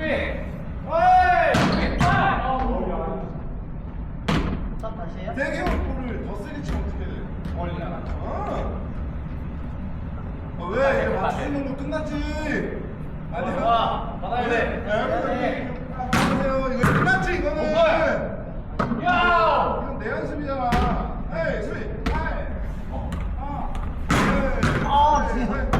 수비. 어이. 수비. 아. 땀 다시 해요? 세게 볼을 더 세게 치면 어떻게 돼? 멀리 나가. 아. 아, 왜? 이거 맞추는 거 끝났지? 아니야? 와, 받아야 돼. 네. 안녕하세요. 이거 끝났지, 이거는. 야! 이건 내 연습이잖아. 에이, 수비. 하이. 어. 아. 에이. 아, 진짜.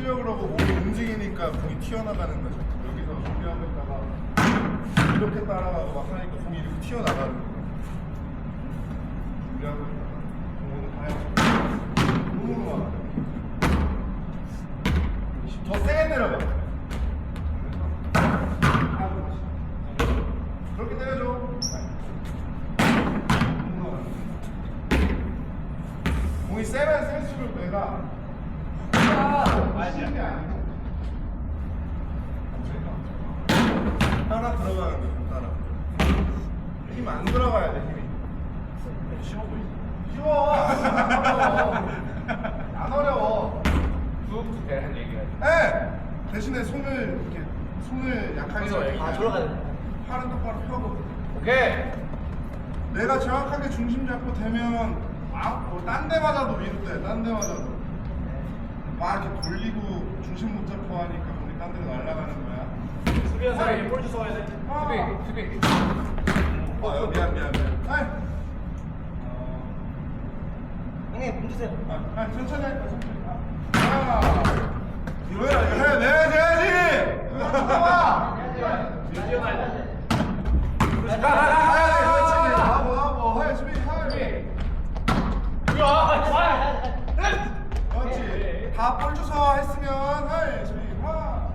치려고 그러고 몸이 움직이니까 공이 튀어나가는 거죠. 여기서 준비하고 있다가 이렇게 따라가고 막 하니까 공이 이렇게 튀어나가는 거예요. 준비하고 있다가 공을 봐야죠. 몸으로 와. 더 세게 내려가. 하고. 그렇게 거예요. 공이 세면 센수록 내가 따라 들어가는 거야 따라 힘 안 들어가야 돼 힘이 쉬워 보이지? 쉬워 안 어려워 쭉 대한 얘기야. 에 대신에 손을 이렇게 손을 약하게 아, 돌아가야 돼. 팔은 똑바로 펴고 오케이. 내가 정확하게 중심 잡고 되면 아딴데 맞아도 위로 돼 딴 데 맞아도 막 이렇게 돌리고 중심 못 잡고 하니까 우리 딴 데로 날아가는 거야 수비 연습에 볼 주워야 돼. 아. 수비, 수비. 어 미안 미안 미안 아이 형님, 공 주세요. 아, 아 천천히 할까 천천히 아 이거야 이거 해야 돼 해야지 이거 봐봐 뛰어나야 돼. 가, 가, 가, 다볼 주서 했으면 하이 수비 하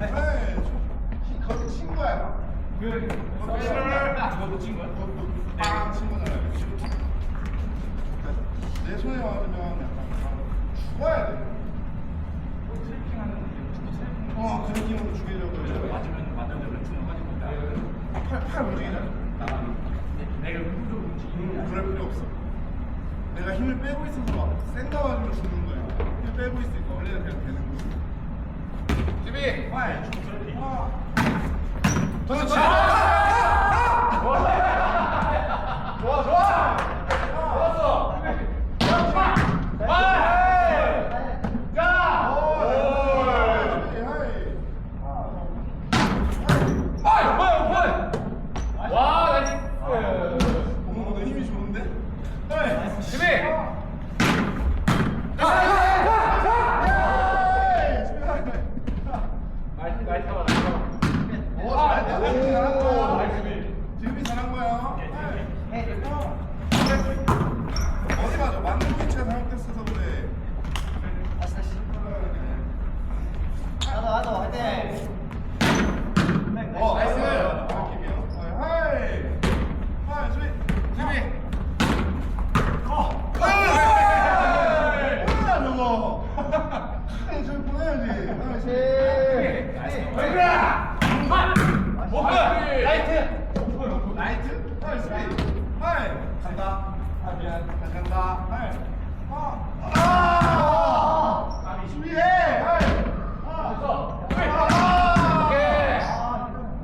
하이 좀 거기 친 거야 그, 거기를 그거 놓친 거야? 빵친 거잖아 내 손에 맞으면 약간 죽어야 돼 어, 그 느낌으로 죽이려고 해. 맞으면 대로 춤을 가지고 있다. 팔, 팔 움직이잖아. 내가 의도적으로 움직이는 게 그럴 필요 없어. 내가 힘을 빼고 있어서 막 맞으면 죽는 거야. 힘 빼고 있으니까 원래는 그냥 되는 거지. 팔, 아. 그 어, 나이스. 하이. 하이, 수비. 수비. 어. 뭐야, 저거. 저 보내야지. 하이, 수비. 오픈! 라이트! 라이트? 하이, 수비. 하이. 간다. 아, 미안. 간다. 하이. 아. 아. 수비해. 하이. 아. 아. 오케이!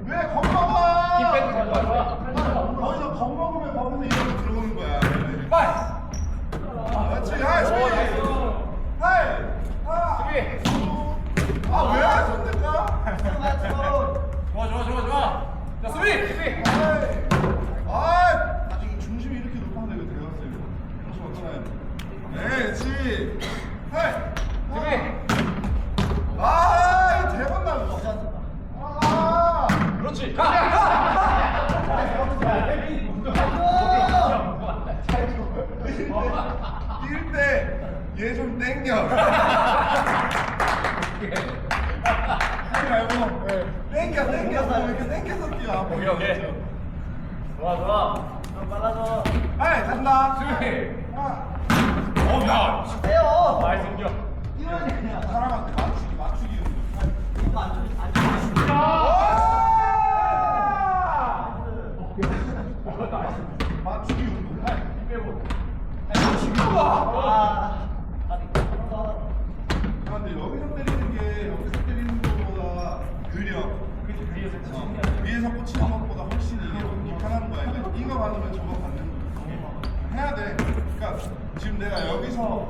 왜 겁먹어? 힘 빼고 잘 봐, 좋아. 거기서 겁먹으면 거기서 이렇게 들어오는 거야. 빨리! 그렇지. 하이, 오, 수비. 나이스. 하이. 아. 수비! 아, 왜안 손댈까? 좋아, 좋아, 좋아, 좋아! 자, 수비! 수비! 아, 나 중심이 이렇게 높아서 이거 되었어요. 중심 어떠나요? 네, 그렇지. 헤이. 좀 땡겨. 하지 말고 땡겨 땡겨 뭐 이렇게 땡겨서 뛰어. 오케이, 오케이. 좋아 좋아 좀 빨라져. 하이 간다. 수비 하나. 어나 해요. 많이 생겨 뛰어야지 그냥. 사람한테 맞추기 맞추기. 이거 안 좀, 안 좀. 맞 이거 받으면 저거 받는 거. 해야 돼. 그러니까 지금 내가 여기서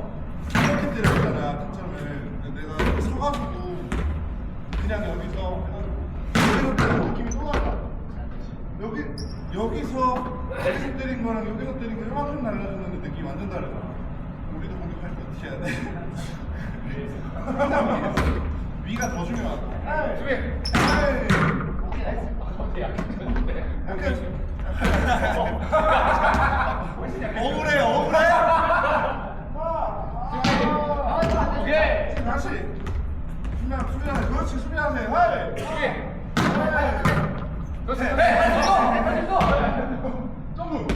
이렇게 때렸잖아 타점을. 내가 서가지고 그냥 여기서 해가지고 여기서 때리는 느낌이 또 달라. 여기 여기서 여기서 때린 거랑 여기서 때린 게 이만큼 달라졌는데 느낌이 완전 다르잖아. 우리도 공격할 때 어떻게 해야 돼? 위가 더 중요하다. 수비 오케이, 나이스. 어때 약했는데 억울해 억울해 오케이 다시 수비하세요 수비하세요 그렇지 수비하세요 헤이 헤이 그렇지 네 점프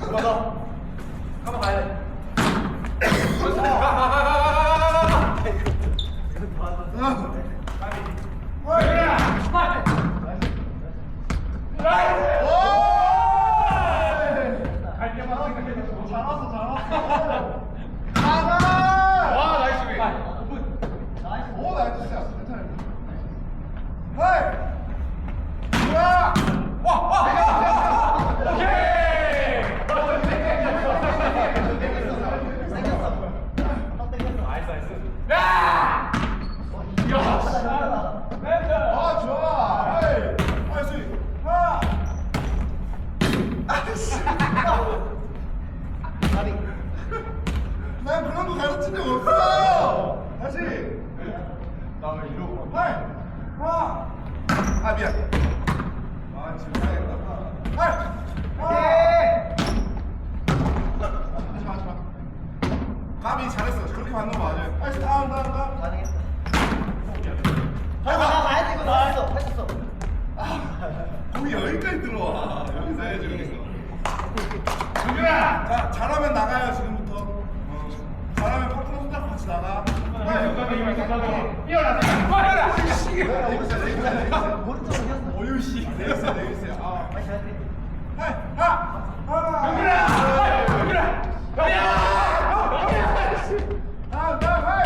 들어가 한번 가야 돼 가르친 적 없어 다시 나왜 이러고 하이 하나 아 미안 아 지금 해야겠다 하이 하나 하지마 하지마 감이 잘했어 그렇게 받는 거 맞아요 하이 다음 다음 다음 가능했어. 아, 나 가야 돼, 이거 나왔어. 했었어. 공이 여기까지 들어와 여기서 해야지 여기서 준비야 자 잘하면 나가요 지금부터 어, 잘하면 파트너 손잡고 같이 나가 감독님 뛰어나세요 뛰어나 아 아. 아? 아, 아. 아. 아, 나가.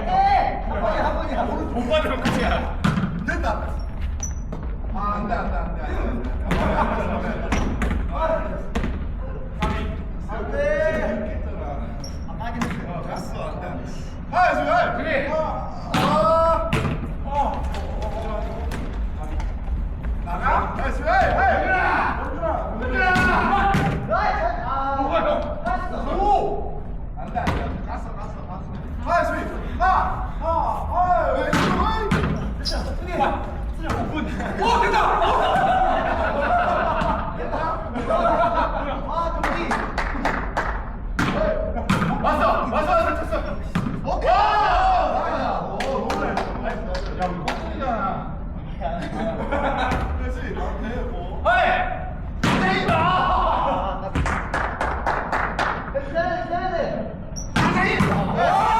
네! 한 번이야, 한 번이야. 못 받으면 끝이야 됐다. 아, 안 돼, 안 돼, 안 돼, 안 돼. 안 돼. 아, 빠긴 했어. 어, 갔어, 안 돼, 안 돼. 하이, 수비, 하이. 수비. 아, 아, 어, 나가. 하이, 수비, 하이, 哎！再一！一！